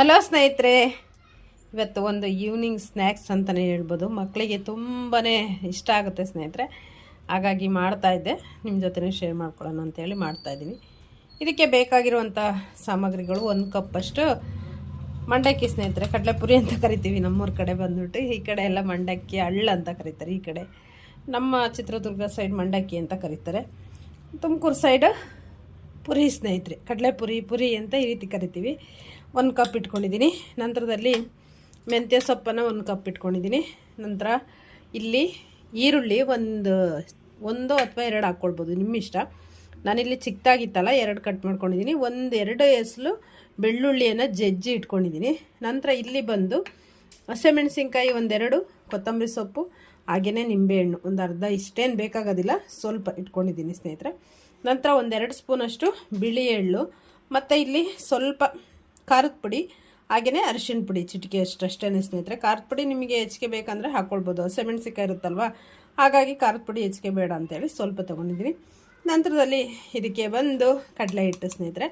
Hello ಸ್ನೇಹಿತರೆ, ಇವತ್ತು ಒಂದು ಈವ್ನಿಂಗ್ ಸ್ನ್ಯಾಕ್ಸ್ ಅಂತಲೇ ಹೇಳ್ಬೋದು. ಮಕ್ಕಳಿಗೆ ತುಂಬಾ ಇಷ್ಟ ಆಗುತ್ತೆ ಸ್ನೇಹಿತರೆ. ಹಾಗಾಗಿ ಮಾಡ್ತಾಯಿದ್ದೆ ನಿಮ್ಮ ಜೊತೆ ಶೇರ್ ಮಾಡ್ಕೊಳ್ಳೋಣ ಅಂತೇಳಿ ಮಾಡ್ತಾಯಿದ್ದೀನಿ ಇದಕ್ಕೆ ಬೇಕಾಗಿರುವಂಥ ಸಾಮಗ್ರಿಗಳು ಒಂದು ಕಪ್ಪಷ್ಟು ಮಂಡಕ್ಕಿ ಸ್ನೇಹಿತರೆ. ಕಡಲೆಪುರಿ ಅಂತ ಕರಿತೀವಿ, ನಮ್ಮೂರ ಕಡೆ ಬಂದುಬಿಟ್ಟು. ಈ ಕಡೆ ಎಲ್ಲ ಮಂಡಕ್ಕಿ, ಹಳ್ಳ ಅಂತ ಕರೀತಾರೆ ಈ ಕಡೆ. ನಮ್ಮ ಚಿತ್ರದುರ್ಗ ಸೈಡ್ ಮಂಡಕ್ಕಿ ಅಂತ ಕರೀತಾರೆ. ತುಮಕೂರು ಸೈಡ್ ಪುರಿ ಸ್ನೇಹಿತರೆ. ಕಡಲೆಪುರಿ, ಪುರಿ ಅಂತ ಈ ರೀತಿ ಕರಿತೀವಿ. ಒಂದು ಕಪ್ ಇಟ್ಕೊಂಡಿದ್ದೀನಿ. ನಂತರದಲ್ಲಿ ಮೆಂತ್ಯ ಸೊಪ್ಪನ್ನು ಒಂದು ಕಪ್ ಇಟ್ಕೊಂಡಿದ್ದೀನಿ. ನಂತರ ಇಲ್ಲಿ ಈರುಳ್ಳಿ ಒಂದು ಒಂದು ಅಥವಾ ಎರಡು ಹಾಕ್ಕೊಳ್ಬೋದು, ನಿಮ್ಮ ಇಷ್ಟ. ನಾನಿಲ್ಲಿ ಚಿಕ್ಕದಾಗಿತ್ತಲ್ಲ, ಎರಡು ಕಟ್ ಮಾಡ್ಕೊಂಡಿದ್ದೀನಿ. ಒಂದು, ಎರಡು ಎಸಲು ಬೆಳ್ಳುಳ್ಳಿಯನ್ನು ಜಜ್ಜಿ ಇಟ್ಕೊಂಡಿದ್ದೀನಿ. ನಂತರ ಇಲ್ಲಿ ಬಂದು ಹಸಿಮೆಣಸಿನ್ಕಾಯಿ ಒಂದೆರಡು, ಕೊತ್ತಂಬರಿ ಸೊಪ್ಪು ಹಾಗೆಯೇ ನಿಂಬೆಹಣ್ಣು, ಒಂದು ಅರ್ಧ ಇಷ್ಟೇನು ಬೇಕಾಗೋದಿಲ್ಲ, ಸ್ವಲ್ಪ ಇಟ್ಕೊಂಡಿದ್ದೀನಿ ಸ್ನೇಹಿತರೆ. ನಂತರ ಒಂದೆರಡು ಸ್ಪೂನಷ್ಟು ಬಿಳಿ ಎಳ್ಳು, ಮತ್ತು ಇಲ್ಲಿ ಸ್ವಲ್ಪ ಖಾರದ ಪುಡಿ ಹಾಗೆಯೇ ಅರಿಶಿನ ಪುಡಿ, ಚಿಟಿಕೆ ಅಷ್ಟು ಅಷ್ಟೇ ಸ್ನೇಹಿತರೆ. ಖಾರದ ಪುಡಿ ನಿಮಗೆ ಹೆಚ್ಚಿಗೆ ಬೇಕಂದರೆ ಹಾಕ್ಕೊಳ್ಬೋದು ಹಸಿಮೆಣಸಿನ್ಕಾಯಿ ಇರುತ್ತಲ್ವ? ಹಾಗಾಗಿ ಖಾರದ ಪುಡಿ ಹೆಚ್ಚಿಗೆ ಬೇಡ ಅಂತೇಳಿ ಸ್ವಲ್ಪ ತೊಗೊಂಡಿದ್ದೀನಿ. ನಂತರದಲ್ಲಿ ಇದಕ್ಕೆ ಬಂದು ಕಡಲೆ ಹಿಟ್ಟು ಸ್ನೇಹಿತರೆ.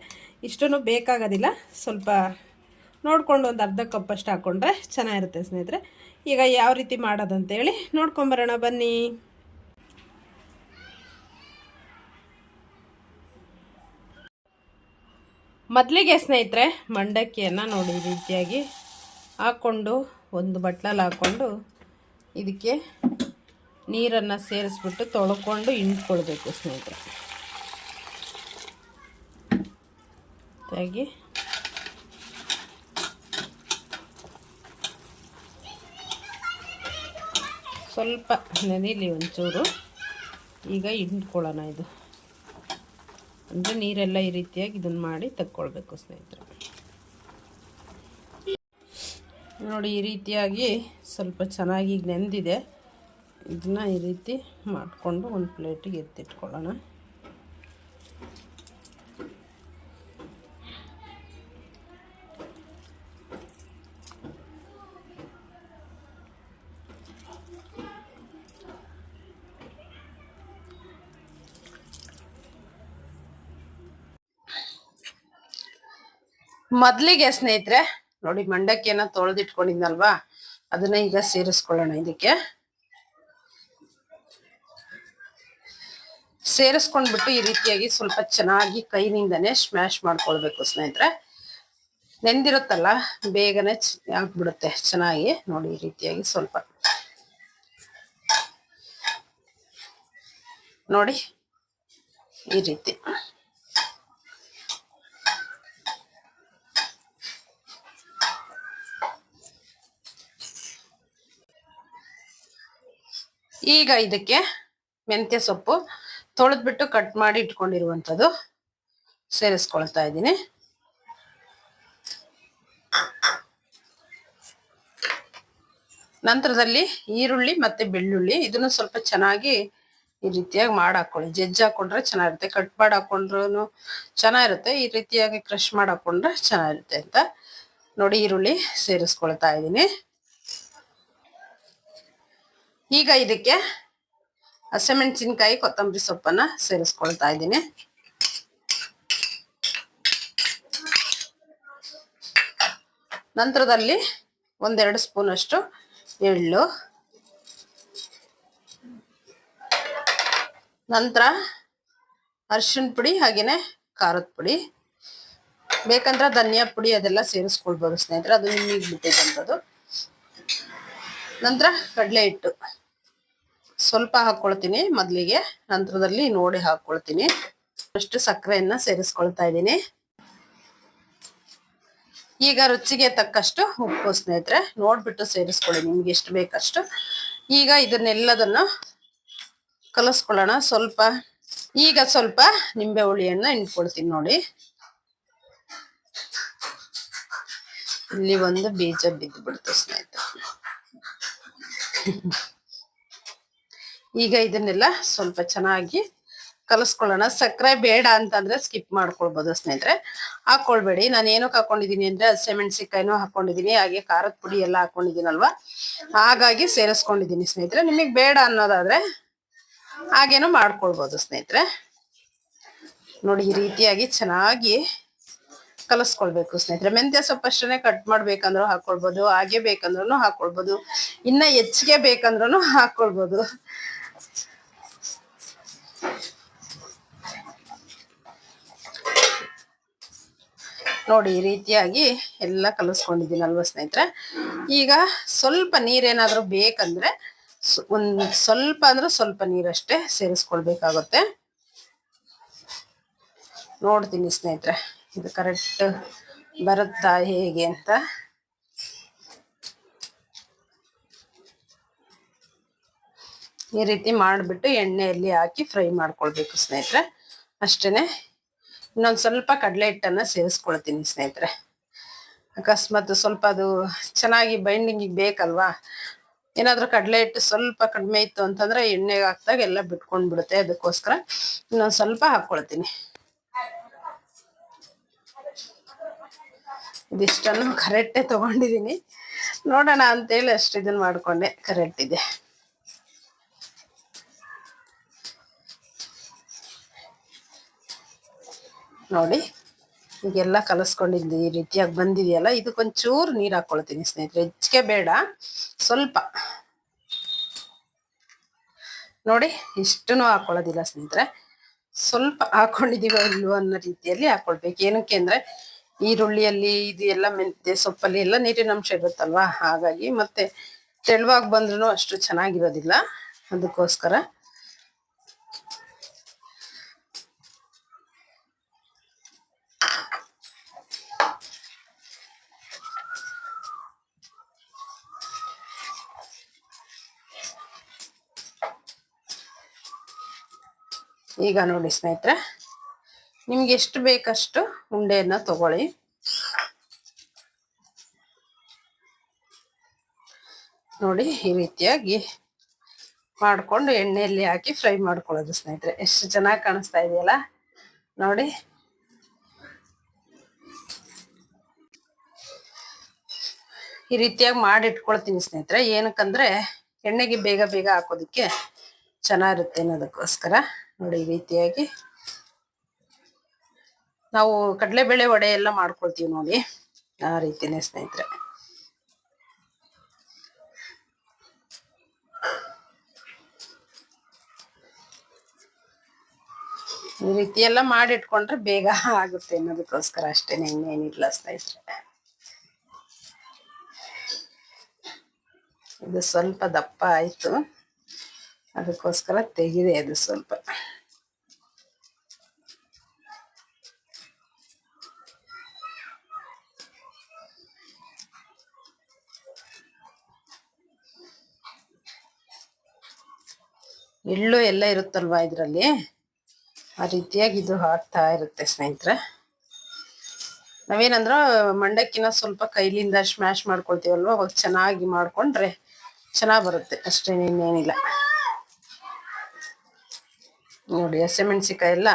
ಇಷ್ಟೂ ಬೇಕಾಗೋದಿಲ್ಲ. ಸ್ವಲ್ಪ ನೋಡಿಕೊಂಡು ಒಂದು ಅರ್ಧ ಕಪ್ ಅಷ್ಟು ಹಾಕ್ಕೊಂಡ್ರೆ ಚೆನ್ನಾಗಿರುತ್ತೆ ಸ್ನೇಹಿತರೆ. ಈಗ ಯಾವ ರೀತಿ ಮಾಡೋದಂತೇಳಿ ನೋಡ್ಕೊಂಬರೋಣ. ಬನ್ನಿ. ಮೊದಲಿಗೆ ಸ್ನೇಹಿತರೆ, ಮಂಡಕ್ಕಿಯನ್ನು ನೋಡಿ ರೀತಿಯಾಗಿ ಹಾಕ್ಕೊಂಡು, ಒಂದು ಬಟ್ಲಲ್ಲಿ ಹಾಕ್ಕೊಂಡು ಇದಕ್ಕೆ ನೀರನ್ನು ಸೇರಿಸ್ಬಿಟ್ಟು ತೊಳ್ಕೊಂಡು ಹಿಂಡ್ಕೊಳ್ಬೇಕು ಸ್ನೇಹಿತರೆ. ಹಾಗೆ. ಸ್ವಲ್ಪ ನೆನೆಯಲಿ ಒಂಚೂರು. ಈಗ ಹಿಂಡ್ಕೊಳ್ಳೋಣ ಇದು. ಅಂದರೆ ನೀರೆಲ್ಲ ಈ ರೀತಿಯಾಗಿ ಇದನ್ನು ಮಾಡಿ ತಕ್ಕೊಳ್ಬೇಕು ಸ್ನೇಹಿತರೆ. ನೋಡಿ, ಈ ರೀತಿಯಾಗಿ ಸ್ವಲ್ಪ ಚೆನ್ನಾಗಿ ನೆಂದಿದೆ. ಇದನ್ನ ಈ ರೀತಿ ಮಾಡಿಕೊಂಡು ಒಂದು ಪ್ಲೇಟಿಗೆ ಎತ್ತಿಟ್ಕೊಳ್ಳೋಣ. ಮೊದಲಿಗೆ ಸ್ನೇಹಿತರೆ, ನೋಡಿ ಮಂಡಕ್ಕಿಯನ್ನ ತೊಳೆದಿಟ್ಕೊಂಡಿದ್ನಲ್ವಾ? ಅದನ್ನ ಈಗ ಸೇರಿಸ್ಕೊಳ್ಳೋಣ ಇದಕ್ಕೆ. ಸೇರಿಸ್ಕೊಂಡ್ಬಿಟ್ಟು ಈ ರೀತಿಯಾಗಿ ಸ್ವಲ್ಪ ಚೆನ್ನಾಗಿ ಕೈನಿಂದನೇ ಸ್ಮ್ಯಾಶ್ ಮಾಡ್ಕೊಳ್ಬೇಕು ಸ್ನೇಹಿತರೆ. ನೆಂದಿರುತ್ತಲ್ಲ, ಬೇಗನೆ ಆಗ್ಬಿಡುತ್ತೆ ಚೆನ್ನಾಗಿ. ನೋಡಿ ಈ ರೀತಿಯಾಗಿ ಸ್ವಲ್ಪ. ನೋಡಿ, ಈ ರೀತಿ. ಈಗ ಇದಕ್ಕೆ ಮೆಂತ್ಯ ಸೊಪ್ಪು ತೊಳೆದ್ಬಿಟ್ಟು ಕಟ್ ಮಾಡಿ ಇಟ್ಕೊಂಡಿರುವಂಥದ್ದು ಸೇರಿಸ್ಕೊಳ್ತಾ ಇದ್ದೀನಿ. ನಂತರದಲ್ಲಿ ಈರುಳ್ಳಿ ಮತ್ತೆ ಬೆಳ್ಳುಳ್ಳಿ ಇದನ್ನು ಸ್ವಲ್ಪ ಚೆನ್ನಾಗಿ ಈ ರೀತಿಯಾಗಿ ಮಾಡಿ ಹಾಕೊಳ್ಳಿ ಜಜ್ಜಿ ಹಾಕೊಂಡ್ರೆ ಚೆನ್ನಾಗಿರುತ್ತೆ. ಕಟ್ ಮಾಡಿ ಹಾಕೊಂಡ್ರು ಚೆನ್ನಾಗಿರುತ್ತೆ. ಈ ರೀತಿಯಾಗಿ ಕ್ರಶ್ ಮಾಡಿ ಹಾಕೊಂಡ್ರೆ ಚೆನ್ನಾಗಿರುತ್ತೆ ಅಂತ ನೋಡಿ ಈರುಳ್ಳಿ ಸೇರಿಸ್ಕೊಳ್ತಾ ಇದ್ದೀನಿ. ಈಗ ಇದಕ್ಕೆ ಹಸಿಮೆಣಸಿನ್ಕಾಯಿ ಕೊತ್ತಂಬರಿ ಸೊಪ್ಪನ್ನ ಸೇರಿಸ್ಕೊಳ್ತಾ ಇದ್ದೀನಿ. ನಂತರದಲ್ಲಿ ಒಂದೆರಡು ಸ್ಪೂನ್ ಅಷ್ಟು ಎಳ್ಳು. ನಂತರ ಅರಿಶಿಣ ಪುಡಿ ಹಾಗೆಯೇ ಖಾರದ ಪುಡಿ. ಬೇಕಂದ್ರೆ ಧನಿಯಾ ಪುಡಿ ಅದೆಲ್ಲ ಸೇರಿಸ್ಕೊಳ್ಬೋದು ಸ್ನೇಹಿತರೆ, ಅದು ನಿಮಗೆ ಬಿಟ್ಟಿದ್ದಂಥದ್ದು ನಂತರ ಕಡಲೆ ಹಿಟ್ಟು. ಸ್ವಲ್ಪ ಹಾಕ್ಕೊಳ್ತೀನಿ ಮೊದಲಿಗೆ, ನಂತರದಲ್ಲಿ ನೋಡಿ ಹಾಕ್ಕೊಳ್ತೀನಿ ಅಷ್ಟು ಸಕ್ಕರೆಯನ್ನ ಸೇರಿಸ್ಕೊಳ್ತಾ ಇದ್ದೀನಿ. ಈಗ ರುಚಿಗೆ ತಕ್ಕಷ್ಟು ಉಪ್ಪು ಸ್ನೇಹಿತರೆ, ನೋಡ್ಬಿಟ್ಟು ಸೇರಿಸ್ಕೊಳ್ಳಿ ನಿಮ್ಗೆ ಎಷ್ಟು ಬೇಕಷ್ಟು. ಈಗ ಇದನ್ನೆಲ್ಲದನ್ನು ಕಲಸ್ಕೊಳ್ಳೋಣ. ಸ್ವಲ್ಪ, ಈಗ ಸ್ವಲ್ಪ ನಿಂಬೆ ಹುಳಿಯನ್ನ ಇಟ್ಕೊಳ್ತೀನಿ ನೋಡಿ. ಇಲ್ಲಿ ಒಂದು ಬೀಜ ಬಿದ್ದು ಬಿಡ್ತು ಸ್ನೇಹಿತರೆ. ಈಗ ಇದನ್ನೆಲ್ಲ ಸ್ವಲ್ಪ ಚೆನ್ನಾಗಿ ಕಲಿಸ್ಕೊಳ್ಳೋಣ. ಸಕ್ಕರೆ ಬೇಡ ಅಂತಂದ್ರೆ ಸ್ಕಿಪ್ ಮಾಡ್ಕೊಳ್ಬೋದು ಸ್ನೇಹಿತರೆ. ಹಾಕೊಳ್ಬೇಡಿ. ನಾನು ಏನಕ್ಕೆ ಹಾಕೊಂಡಿದ್ದೀನಿ ಅಂದ್ರೆ ಹಸಿಮೆಣಸಿಕಾಯಿನೂ ಹಾಕೊಂಡಿದ್ದೀನಿ, ಹಾಗೆ ಖಾರದ ಪುಡಿ ಎಲ್ಲ ಹಾಕೊಂಡಿದ್ದೀನಲ್ವಾ? ಹಾಗಾಗಿ ಸೇರಿಸ್ಕೊಂಡಿದ್ದೀನಿ ಸ್ನೇಹಿತರೆ. ನಿಮಗೆ ಬೇಡ ಅನ್ನೋದಾದ್ರೆ ಹಾಗೇನು ಮಾಡ್ಕೊಳ್ಬೋದು ಸ್ನೇಹಿತರೆ. ನೋಡಿ, ಈ ರೀತಿಯಾಗಿ ಚೆನ್ನಾಗಿ ಕಲಿಸ್ಕೊಳ್ಬೇಕು ಸ್ನೇಹಿತರೆ. ಮೆಂತ್ಯ ಸೊಪ್ಪು ಅಷ್ಟೇ ಕಟ್ ಮಾಡ್ಬೇಕಂದ್ರೂ ಹಾಕೊಳ್ಬೋದು, ಹಾಗೆ ಬೇಕಂದ್ರೂ ಹಾಕೊಳ್ಬೋದು, ಇನ್ನ ಹೆಚ್ಚಿಗೆ ಬೇಕಂದ್ರೂ ಹಾಕೊಳ್ಬೋದು. ನೋಡಿ, ಈ ರೀತಿಯಾಗಿ ಎಲ್ಲ ಕಲಿಸ್ಕೊಂಡಿದ್ದೀನಿ ಅಲ್ವಾ ಸ್ನೇಹಿತರೆ. ಈಗ ಸ್ವಲ್ಪ ನೀರೇನಾದ್ರೂ ಬೇಕಂದ್ರೆ ಒಂದ್ ಸ್ವಲ್ಪ ಅಂದ್ರೆ ಸ್ವಲ್ಪ ನೀರಷ್ಟೇ ಸೇರಿಸ್ಕೊಳ್ಬೇಕಾಗುತ್ತೆ. ನೋಡ್ತೀನಿ ಸ್ನೇಹಿತರೆ. ಇದು ಕರೆಕ್ಟ್ ಬರುತ್ತಾ ಹೇಗೆ ಅಂತ. ಈ ರೀತಿ ಮಾಡಿಬಿಟ್ಟು ಎಣ್ಣೆಯಲ್ಲಿ ಹಾಕಿ ಫ್ರೈ ಮಾಡ್ಕೊಳ್ಬೇಕು ಸ್ನೇಹಿತರೆ. ಅಷ್ಟೇ ಇನ್ನೊಂದು ಸ್ವಲ್ಪ ಕಡಲೆ ಹಿಟ್ಟನ್ನು ಸೇರಿಸ್ಕೊಳ್ತೀನಿ ಸ್ನೇಹಿತರೆ. ಅಕಸ್ಮಾತ್ ಸ್ವಲ್ಪ ಅದು ಚೆನ್ನಾಗಿ ಬೈಂಡಿಂಗಿಗೆ ಬೇಕಲ್ವಾ? ಏನಾದರೂ ಕಡಲೆ ಹಿಟ್ಟು ಸ್ವಲ್ಪ ಕಡಿಮೆ ಇತ್ತು ಅಂತಂದರೆ ಎಣ್ಣೆಗೆ ಹಾಕ್ದಾಗ ಎಲ್ಲ ಬಿಟ್ಕೊಂಡು ಬಿಡುತ್ತೆ ಅದಕ್ಕೋಸ್ಕರ ಇನ್ನೊಂದು ಸ್ವಲ್ಪ ಹಾಕ್ಕೊಳ್ತೀನಿ ಇದಿಷ್ಟನ್ನು ಕರೆಕ್ಟೇ ತಗೊಂಡಿದ್ದೀನಿ ನೋಡೋಣ ಅಂತೇಳಿ ಅಷ್ಟು ಇದನ್ನು ಮಾಡಿಕೊಂಡೆ. ಕರೆಕ್ಟ್ ಇದೆ. ನೋಡಿ, ಈಗೆಲ್ಲ ಕಲಸ್ಕೊಂಡಿದ್ದು ಈ ರೀತಿಯಾಗಿ ಬಂದಿದೆಯಲ್ಲ, ಇದಕ್ಕೊಂಚೂರು ನೀರು ಹಾಕ್ಕೊಳ್ತೀನಿ ಸ್ನೇಹಿತರೆ. ಹೆಚ್ಚಿಗೆ ಬೇಡ, ಸ್ವಲ್ಪ. ನೋಡಿ, ಇಷ್ಟನ್ನು ಹಾಕೊಳ್ಳೋದಿಲ್ಲ ಸ್ನೇಹಿತರೆ. ಸ್ವಲ್ಪ ಹಾಕೊಂಡಿದೀವೋ ಇಲ್ವೋ ಅನ್ನೋ ರೀತಿಯಲ್ಲಿ ಹಾಕೊಳ್ಬೇಕು. ಏನಕ್ಕೆ ಅಂದ್ರೆ ಈರುಳ್ಳಿಯಲ್ಲಿ ಇದು ಎಲ್ಲ ಮೆಂತ್ಯ ಸೊಪ್ಪಲ್ಲಿ ಎಲ್ಲ ನೀರಿನ ಅಂಶ ಇರುತ್ತಲ್ವಾ? ಹಾಗಾಗಿ ಮತ್ತೆ ತೆಳುವಾಗಿ ಬಂದ್ರೂ ಅಷ್ಟು ಚೆನ್ನಾಗಿರೋದಿಲ್ಲ. ಅದಕ್ಕೋಸ್ಕರ. ಈಗ ನೋಡಿ ಸ್ನೇಹಿತರೆ, ನಿಮ್ಗೆ ಎಷ್ಟು ಬೇಕಷ್ಟು ಉಂಡೆಯನ್ನ ತಗೊಳ್ಳಿ. ನೋಡಿ, ಈ ರೀತಿಯಾಗಿ ಮಾಡ್ಕೊಂಡು ಎಣ್ಣೆಯಲ್ಲಿ ಹಾಕಿ ಫ್ರೈ ಮಾಡ್ಕೊಳ್ಳೋದು ಸ್ನೇಹಿತರೆ. ಎಷ್ಟು ಚೆನ್ನಾಗಿ ಕಾಣಿಸ್ತಾ ಇದೆಯಲ್ಲ? ನೋಡಿ. ಈ ರೀತಿಯಾಗಿ ಮಾಡಿ ಇಟ್ಕೊಳ್ತೀನಿ ಸ್ನೇಹಿತರೆ. ಏನಕ್ಕಂದ್ರೆ, ಎಣ್ಣೆಗೆ ಬೇಗ ಬೇಗ ಹಾಕೋದಕ್ಕೆ ಚೆನ್ನಾಗಿರುತ್ತೆ ಅನ್ನೋದಕ್ಕೋಸ್ಕರ. ನೋಡಿ, ಈ ರೀತಿಯಾಗಿ ನಾವು ಕಡಲೆಬೇಳೆ ವಡೆ ಎಲ್ಲ ಮಾಡ್ಕೊಳ್ತೀವಿ ನೋಡಿ. ಆ ರೀತಿನೇ ಸ್ನೇಹಿತರೆ. ಈ ರೀತಿ ಎಲ್ಲ ಮಾಡಿಟ್ಕೊಂಡ್ರೆ ಬೇಗ ಆಗುತ್ತೆ ಅನ್ನೋದಕ್ಕೋಸ್ಕರ ಅಷ್ಟೇ, ಇನ್ನೇನಿಲ್ಲ ಸ್ನೇಹಿತರೆ. ಇದು ಸ್ವಲ್ಪ ದಪ್ಪ ಆಯ್ತು. ಅದಕ್ಕೋಸ್ಕರ ತೆಗಿದೆ ಅದು ಸ್ವಲ್ಪ. ಎಳ್ಳು ಎಲ್ಲ ಇರುತ್ತಲ್ವಾ ಇದರಲ್ಲಿ? ಆ ರೀತಿಯಾಗಿ ಇದು ಹಾಕ್ತಾ ಇರುತ್ತೆ ಸ್ನೇಹಿತರೆ. ನಾವೇನಂದ್ರ ಮಂಡಕ್ಕಿನ ಸ್ವಲ್ಪ ಕೈಲಿಂದ ಸ್ಮ್ಯಾಶ್ ಮಾಡ್ಕೊಳ್ತೀವಲ್ವ? ಅವಾಗ ಚೆನ್ನಾಗಿ ಮಾಡ್ಕೊಂಡ್ರೆ ಚೆನ್ನಾಗಿ ಬರುತ್ತೆ. ಅಷ್ಟೇ ಇನ್ನೇನಿಲ್ಲ. ನೋಡಿ ಹಸಿಮೆಣ್ಸಿಕಾಯಿ ಎಲ್ಲ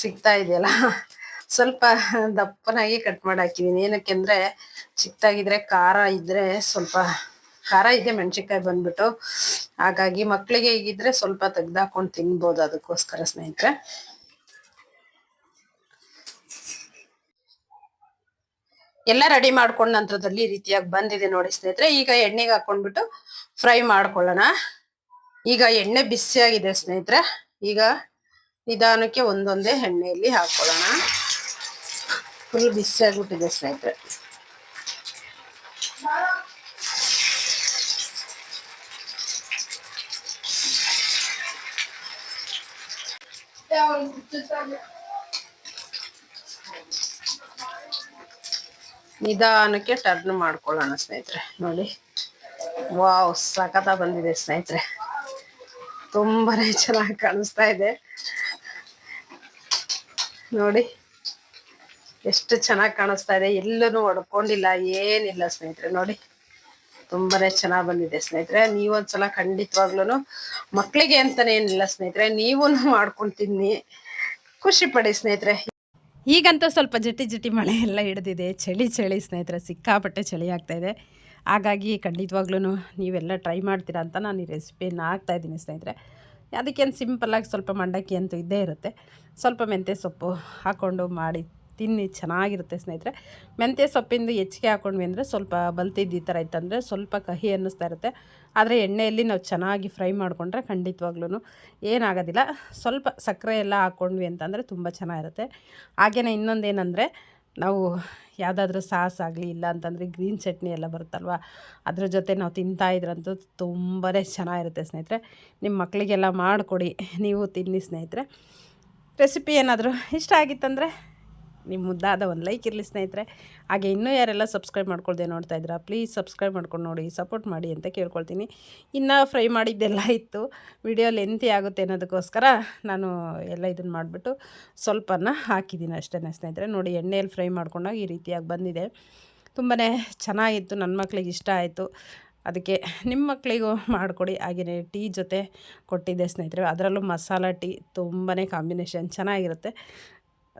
ಸಿಗ್ತಾ ಇದೆಯಲ್ಲ? ಸ್ವಲ್ಪ ದಪ್ಪನಾಗಿ ಕಟ್ ಮಾಡಿ ಹಾಕಿದೀನಿ. ಏನಕ್ಕೆ ಅಂದ್ರೆ ಚಿಕ್ಕದಾಗಿದ್ರೆ ಖಾರ ಇದ್ರೆ ಸ್ವಲ್ಪ ಖಾರ ಇದೆ ಮೆಣಸಿನ್ಕಾಯಿ ಬಂದ್ಬಿಟ್ಟು. ಹಾಗಾಗಿ ಮಕ್ಕಳಿಗೆ ಈಗಿದ್ರೆ ಸ್ವಲ್ಪ ತೆಗ್ದಾಕೊಂಡು ತಿನ್ಬೋದು ಅದಕ್ಕೋಸ್ಕರ ಸ್ನೇಹಿತರೆ. ಎಲ್ಲ ರೆಡಿ ಮಾಡ್ಕೊಂಡ ನಂತರದಲ್ಲಿ ಈ ರೀತಿಯಾಗಿ ಬಂದಿದೆ ನೋಡಿ ಸ್ನೇಹಿತರೆ. ಈಗ ಎಣ್ಣೆಗೆ ಹಾಕೊಂಡ್ಬಿಟ್ಟು ಫ್ರೈ ಮಾಡ್ಕೊಳ್ಳೋಣ. ಈಗ ಎಣ್ಣೆ ಬಿಸಿಯಾಗಿದೆ ಸ್ನೇಹಿತರೆ. ಈಗ ನಿಧಾನಕ್ಕೆ ಒಂದೊಂದೇ ಎಣ್ಣೆಯಲ್ಲಿ ಹಾಕೊಳ್ಳೋಣ. ಫುಲ್ ಬಿಸಿಯಾಗ್ಬಿಟ್ಟಿದೆ ಸ್ನೇಹಿತರೆ. ನಿಧಾನಕ್ಕೆ ಟರ್ನ್ ಮಾಡ್ಕೊಳ್ಳೋಣ ಸ್ನೇಹಿತರೆ, ನೋಡಿ. ವಾವ್ ಸಖತ ಬಂದಿದೆ ಸ್ನೇಹಿತರೆ. ತುಂಬಾನೇ ಚೆನ್ನಾಗಿ ಕಾಣಿಸ್ತಾ ಇದೆ. ನೋಡಿ, ಎಷ್ಟು ಚೆನ್ನಾಗಿ ಕಾಣಿಸ್ತಾ ಇದೆ. ಎಲ್ಲೂ ಹೊಡ್ಕೊಂಡಿಲ್ಲ, ಏನಿಲ್ಲ ಸ್ನೇಹಿತರೆ, ನೋಡಿ. ತುಂಬಾನೇ ಚೆನ್ನಾಗಿ ಬಂದಿದೆ ಸ್ನೇಹಿತರೆ. ನೀವೊಂದ್ಸಲ ಖಂಡಿತವಾಗ್ಲೂ ಮಕ್ಕಳಿಗೆ ಅಂತಾನೆ ಏನಿಲ್ಲ ಸ್ನೇಹಿತರೆ ನೀವು ಮಾಡ್ಕೊಂಡು ತಿನ್ನಿ ಖುಷಿ ಪಡಿ ಸ್ನೇಹಿತರೆ. ಈಗಂತೂ ಸ್ವಲ್ಪ ಜಟಿ ಜಟಿ ಮಳೆ ಎಲ್ಲ ಹಿಡಿದಿದೆ. ಚಳಿ ಚಳಿ ಸ್ನೇಹಿತರೆ, ಸಿಕ್ಕಾಪಟ್ಟೆ ಚಳಿ ಇದೆ. ಹಾಗಾಗಿ ಖಂಡಿತವಾಗ್ಲೂ ನೀವೆಲ್ಲ ಟ್ರೈ ಮಾಡ್ತೀರಾ ಅಂತ ನಾನು ಈ ರೆಸಿಪಿಯನ್ನು ಹಾಕ್ತಾಯಿದ್ದೀನಿ ಸ್ನೇಹಿತರೆ. ಅದಕ್ಕೇನು ಸಿಂಪಲ್ಲಾಗಿ ಸ್ವಲ್ಪ ಮಂಡಕ್ಕಿ ಅಂತೂ ಇದ್ದೇ ಇರುತ್ತೆ. ಸ್ವಲ್ಪ ಮೆಂತ್ಯ ಸೊಪ್ಪು ಹಾಕ್ಕೊಂಡು ಮಾಡಿ ತಿನ್ನಿ, ಚೆನ್ನಾಗಿರುತ್ತೆ ಸ್ನೇಹಿತರೆ. ಮೆಂತ್ಯ ಸೊಪ್ಪಿಂದು ಹೆಚ್ಚಿಗೆ ಹಾಕೊಂಡ್ವಿ ಅಂದರೆ ಸ್ವಲ್ಪ ಬಲ್ತಿದ್ದು ಈ ಥರ ಇತ್ತಂದರೆ ಸ್ವಲ್ಪ ಕಹಿ ಅನ್ನಿಸ್ತಾ ಇರುತ್ತೆ. ಆದರೆ ಎಣ್ಣೆಯಲ್ಲಿ ನಾವು ಚೆನ್ನಾಗಿ ಫ್ರೈ ಮಾಡಿಕೊಂಡ್ರೆ ಖಂಡಿತವಾಗ್ಲೂ ಏನಾಗೋದಿಲ್ಲ. ಸ್ವಲ್ಪ ಸಕ್ಕರೆ ಎಲ್ಲ ಹಾಕ್ಕೊಂಡ್ವಿ ಅಂತಂದರೆ ತುಂಬ ಚೆನ್ನಾಗಿರುತ್ತೆ. ಹಾಗೆಯೇ ಇನ್ನೊಂದೇನೆಂದರೆ ನಾವು ಯಾವುದಾದ್ರೂ ಸಾಸ್ ಆಗಲಿ, ಇಲ್ಲ ಅಂತಂದರೆ ಗ್ರೀನ್ ಚಟ್ನಿ ಎಲ್ಲ ಬರುತ್ತಲ್ವ, ಅದ್ರ ಜೊತೆ ನಾವು ತಿಂತಾ ಇದ್ರಂತೂ ತುಂಬಾ ಚೆನ್ನಾಗಿರುತ್ತೆ ಸ್ನೇಹಿತರೆ. ನಿಮ್ಮ ಮಕ್ಕಳಿಗೆಲ್ಲ ಮಾಡಿಕೊಡಿ, ನೀವು ತಿನ್ನಿ ಸ್ನೇಹಿತರೆ. ರೆಸಿಪಿ ಏನಾದರೂ ಇಷ್ಟ ಆಗಿತ್ತಂದರೆ ನಿಮ್ಮ ಮುದ್ದಾದ ಒಂದು ಲೈಕ್ ಇರಲಿ ಸ್ನೇಹಿತರೆ. ಹಾಗೆ ಇನ್ನೂ ಯಾರೆಲ್ಲ ಸಬ್ಸ್ಕ್ರೈಬ್ ಮಾಡ್ಕೊಳ್ದೆ ನೋಡ್ತಾ ಇದ್ದೀರಾ, ಪ್ಲೀಸ್ ಸಬ್ಸ್ಕ್ರೈಬ್ ಮಾಡ್ಕೊಂಡು ನೋಡಿ, ಸಪೋರ್ಟ್ ಮಾಡಿ ಅಂತ ಕೇಳ್ಕೊಳ್ತೀನಿ. ಇನ್ನು ಫ್ರೈ ಮಾಡಿದ್ದೆಲ್ಲ ಇತ್ತು. ವಿಡಿಯೋ ಲೆಂತಿ ಆಗುತ್ತೆ ಅನ್ನೋದಕ್ಕೋಸ್ಕರ ನಾನು ಎಲ್ಲ ಇದನ್ನು ಮಾಡಿಬಿಟ್ಟು ಸ್ವಲ್ಪನ ಹಾಕಿದ್ದೀನಿ ಅಷ್ಟೇ ಸ್ನೇಹಿತರೆ. ನೋಡಿ, ಎಣ್ಣೆಯಲ್ಲಿ ಫ್ರೈ ಮಾಡ್ಕೊಂಡಾಗ ಈ ರೀತಿಯಾಗಿ ಬಂದಿದೆ. ತುಂಬಾ ಚೆನ್ನಾಗಿತ್ತು ನನ್ನ ಮಕ್ಳಿಗೆ ಇಷ್ಟ ಆಯಿತು. ಅದಕ್ಕೆ ನಿಮ್ಮ ಮಕ್ಕಳಿಗೂ ಮಾಡಿಕೊಡಿ. ಹಾಗೆಯೇ ಟೀ ಜೊತೆ ಕೊಟ್ಟಿದ್ದೆ ಸ್ನೇಹಿತರೆ. ಅದರಲ್ಲೂ ಮಸಾಲ ಟೀ ತುಂಬಾ ಕಾಂಬಿನೇಷನ್ ಚೆನ್ನಾಗಿರುತ್ತೆ.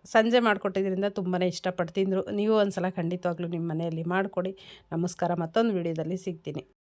ಸಂಜೆ ಮಾಡಿಕೊಟ್ಟಿದ್ದರಿಂದ ತುಂಬಾ ಇಷ್ಟಪಟ್ಟು ತಿಂದರು ನೀವು ಒಂದು ಸಲ ಖಂಡಿತವಾಗ್ಲೂ ನಿಮ್ಮ ಮನೆಯಲ್ಲಿ ಮಾಡಿಕೊಡಿ. ನಮಸ್ಕಾರ. ಮತ್ತೊಂದು ವಿಡಿಯೋದಲ್ಲಿ ಸಿಗ್ತೀನಿ.